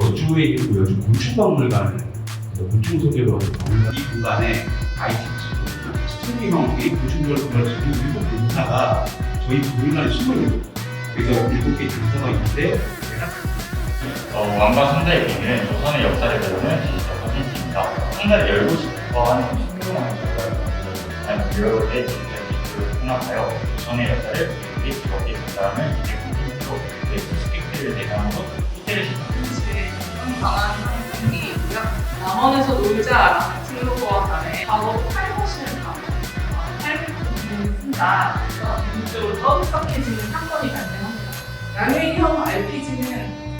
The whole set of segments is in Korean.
여주에 있고 여주 곤충박물관을 곤충 소개로 하는 박물관. 이 공간에 IT치고 스튜디오 게임 곤충들을 보여주는 일곱 등사가 저희 있는 거예요. 그래서 일곱 개 등사가 있는데 어, 왕과 선자의 비밀은 조선의 역사를 배우는 디지털 콘텐츠입니다. 상자를 열고 싶어 하는 충분한 저희가 무료의 디지털 기술을 통합하여 조선의 역사를 배우기 즐겁게 전달하는 기계 콘텐츠로 베스트 스펙트를 대상으로 호텔을 시작합니다. 강한 한국이고요. 남원에서 놀자 슬로건에 과거 탈모시는 다 삶을 쓴다. 이쪽으로 더 흡족해지는 사건이 발생합니다. 양회형 RPG는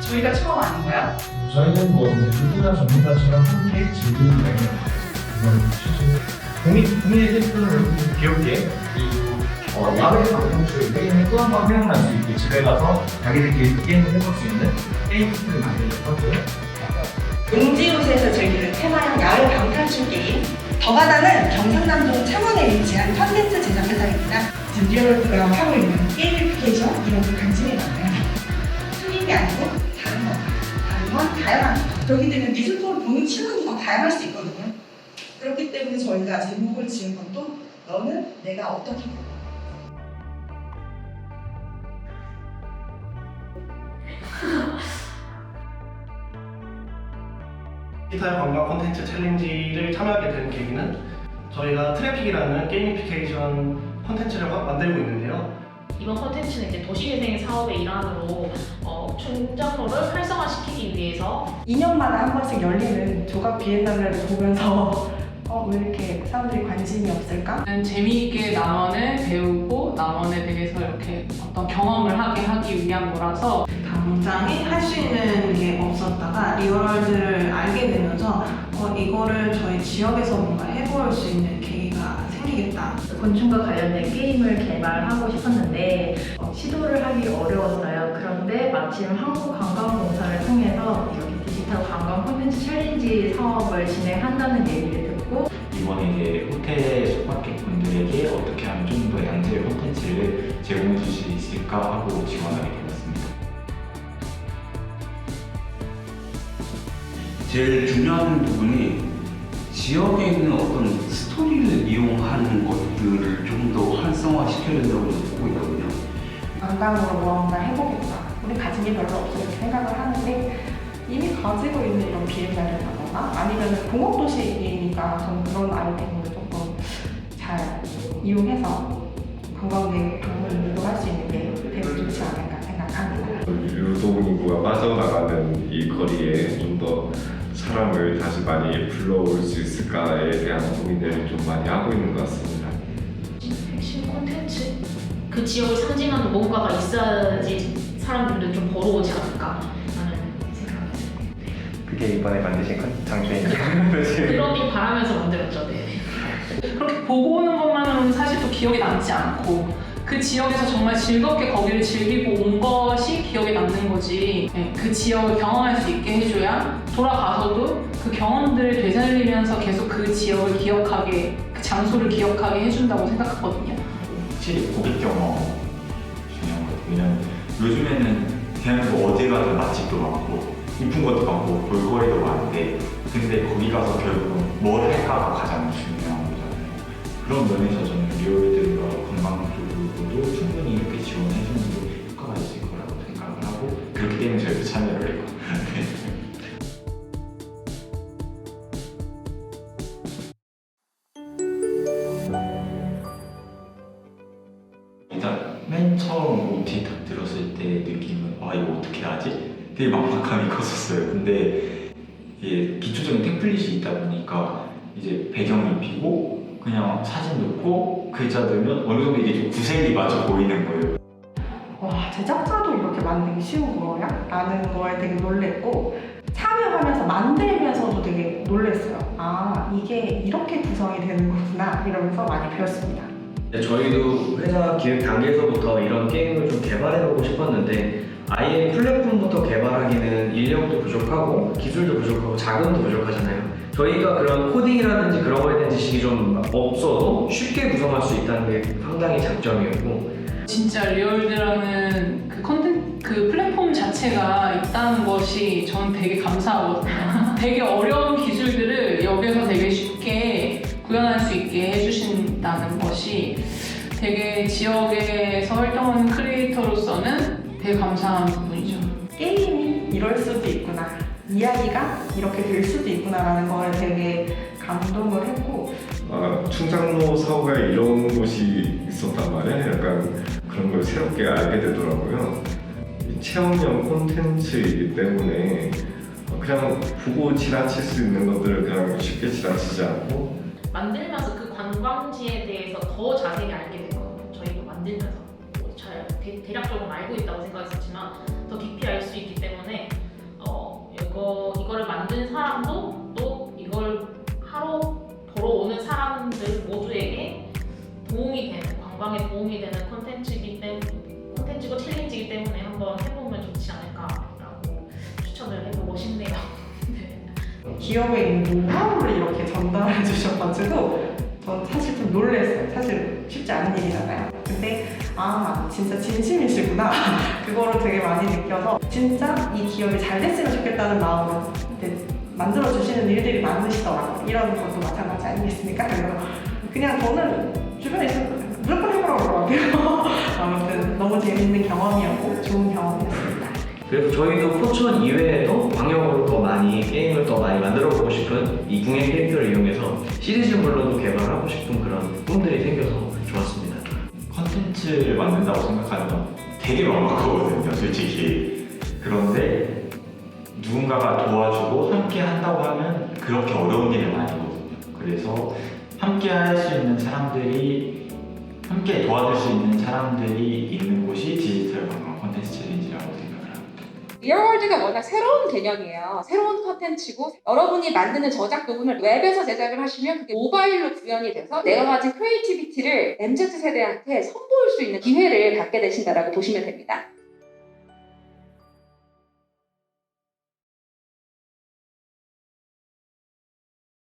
저희가 처음 아닌가요? 저희는 뭐 누구나 전문가처럼 함께 즐기는 그런 취지로 국민 국민의 테스트를 귀엽게 그리고 어, 야외 방송주의 게임을 또 한 번 생각날 수 있게 집에 가서 자기들끼리 게임을 해볼 수 있는 게임 만들려고 하고요. 용지옷에서 즐기는 테마형 야외 방탈출 게임 더가다는 경상남도 창원에 위치한 컨텐츠 제작 회사입니다. 스튜디오가 하고 있는 게이미피케이션 이런 걸 간증해 놨어요. 틀린 게 아니고 다른 거 다른 건 다양한 거. 저기들은 미술품을 보는 시선이 더 다양할 수 있거든요. 그렇기 때문에 저희가 제목을 지은 것도 너는 내가 어떻게 디지털 관광 콘텐츠 챌린지를 참여하게 된 계기는 저희가 트래픽이라는 게이미피케이션 콘텐츠를 화- 만들고 있는데요. 이번 콘텐츠는 이제 도시재생 사업의 일환으로 어, 충정로를 활성화시키기 위해서 2년마다 한 번씩 열리는 조각 비엔날레를 보면서 어, 왜 이렇게 사람들이 관심이 없을까? 재미있게 남원을 배우고 남원에 대해서 이렇게 어떤 경험을 하게 하기 위한 거라서 당장에 할 수 있는 게 없었다가 리얼월드를 알게 되면서 어, 이거를 저희 지역에서 뭔가 해볼 수 있는 계기가 생기겠다. 곤충과 관련된 게임을 개발하고 싶었는데 어, 시도를 하기 어려웠어요. 그런데 마침 한국관광공사를 통해서 이렇게 디지털 관광 콘텐츠 챌린지 사업을 진행한다는 얘기를 듣고 이번에 이제 호텔 숙박객 분들에게 어떻게 하면 좀 더 양질 콘텐츠를 제공해 줄 수 있을까 하고 지원하게 되었습니다. 제일 중요한 부분이 지역에 있는 어떤 스토리를 이용하는 것들을 좀 더 활성화시켜야 된다고 보고 있거든요. 관광으로 무언가 해보겠다. 우리 가진 게 별로 없어 이렇게 생각을 하는데 이미 가지고 있는 이런 비엔날이라거나 아니면 공업도시이니까 저는 그런 아이템을 조금 잘 이용해서 관광객 방문을 유도할 수 있는 게 되게 좋지 않을까 생각합니다. 유동 인구가 빠져나가는 이 거리에 좀 더 사람을 다시 많이 불러올 수 있을까에 대한 고민을 좀 많이 하고 있는 것 같습니다. 핵심 콘텐츠 그 지역을 상징하는 뭔가가 있어야지 사람들도 좀 보러 오지 않을까. 그게 이번에 만드신 컨- 장소이니까 그러길 바라면서 만들었죠. 네. 그렇게 보고 오는 것만으로는 사실 또 기억에 남지 않고 그 지역에서 정말 즐겁게 거기를 즐기고 온 것이 기억에 남는 거지 네, 그 지역을 경험할 수 있게 해줘야 돌아가서도 그 경험들을 되살리면서 계속 그 지역을 기억하게 그 장소를 기억하게 해준다고 생각하거든요 확실히 고객 경험 중요한 것 같아요. 왜냐면 요즘에는 대한민국 어디 가든 맛집도 많고 이쁜 것도 많고 볼거리도 많은데 근데 거기 가서 결국은 뭘 할까가 가장 중요한 거잖아요. 그런 면에서 저는 리얼들과 관광 쪽으로도 충분히 이렇게 지원해 주는 게 효과가 있을 거라고 생각을 하고 그렇기 때문에 저희도 참여를 되게 막막함이 컸었어요. 근데 이게 기초적인 템플릿이 있다 보니까 이제 배경 입히고 그냥 사진 넣고 글자 넣으면 어느 정도 이게 좀 구색이 맞아 보이는 거예요. 와 제작자도 이렇게 만들기 쉬운 거야? 라는 거에 되게 놀랬고 참여하면서 만들면서도 되게 놀랐어요. 아, 이게 이렇게 구성이 되는 거구나 이러면서 많이 배웠습니다. 네, 저희도 회사 기획 단계에서부터 이런 게임을 좀 개발해 보고 싶었는데 아예 플랫폼부터 개발하기는 인력도 부족하고 기술도 부족하고 자금도 부족하잖아요. 저희가 그런 코딩이라든지 그런 거에 대한 지식이 좀 없어도 쉽게 구성할 수 있다는 게 상당히 장점이었고 진짜 리얼드라는 그 컨텐 그 플랫폼 자체가 있다는 것이 저는 되게 감사하거든요. 되게 어려운 기술들을 여기서 되게 쉽게 구현할 수 있게 해주신다는 것이 되게 지역에서 활동하는 크리에이터로서는 되게 감사한 부분이죠. 게임이 이럴 수도 있구나. 이야기가 이렇게 될 수도 있구나라는 걸 되게 감동을 했고 아, 충장로 사후에 이런 곳이 있었단 말이에요. 약간 그런 걸 새롭게 알게 되더라고요. 이 체험형 콘텐츠이기 때문에 그냥 보고 지나칠 수 있는 것들을 그냥 쉽게 지나치지 않고 만들면서 그 관광지에 대해서 더 자세히 알게 됐거 대, 대략적으로 알고 있다고 생각했었지만 더 깊이 알 수 있기 때문에 어, 이거 이거를 만든 사람도 또 이걸 하러 보러 오는 사람들 모두에게 도움이 되는 관광에 도움이 되는 콘텐츠이기 때문에 콘텐츠고 챌린지이기 때문에 한번 해보면 좋지 않을까라고 추천을 해보고 싶네요. 네. 기업에 있는 노하우를 이렇게 전달해 주셔가지고 전 사실 좀 놀랐어요. 사실 쉽지 않은 일이잖아요. 근데 아 진짜 진심이시구나 그거를 되게 많이 느껴서 진짜 이 기업이 잘 됐으면 좋겠다는 마음으로 만들어 주시는 일들이 많으시더라고요. 이런 것도 마찬가지 아니겠습니까? 그래서 그냥 저는 주변에 있으면 무조건 해보라고 그러거든요. 아무튼 너무 재밌는 경험이었고 좋은 경험이었습니다. 그래서 저희도 포천 이외에도 방역으로 더 많이 게임을 더 많이 만들어 보고 싶은 이 궁의 캐릭터를 이용해서 시리즈물로도 개발하고 싶은 그런 꿈들이 생겨서 좋았습니다. 컨텐츠를 만든다고 생각하면 되게 막막하거든요, 솔직히. 그런데 누군가가 도와주고 함께 한다고 하면 그렇게 어려운 일은 아니거든요. 그래서 함께 할 수 있는 사람들이 함께 도와줄 수 있는 사람들이 있는 곳이 디지털 관광 콘텐츠 챌린지라고 생각을 합니다. 리얼월드가 워낙 새로운 개념이에요. 새로운 컨텐츠고 여러분이 만드는 저작 부분을 웹에서 제작을 하시면 그게 모바일로 구현이 돼서 내가 가진 크리에이티비티를 MZ 세대한테 선보일 수 있는 기회를 갖게 되신다라고 보시면 됩니다.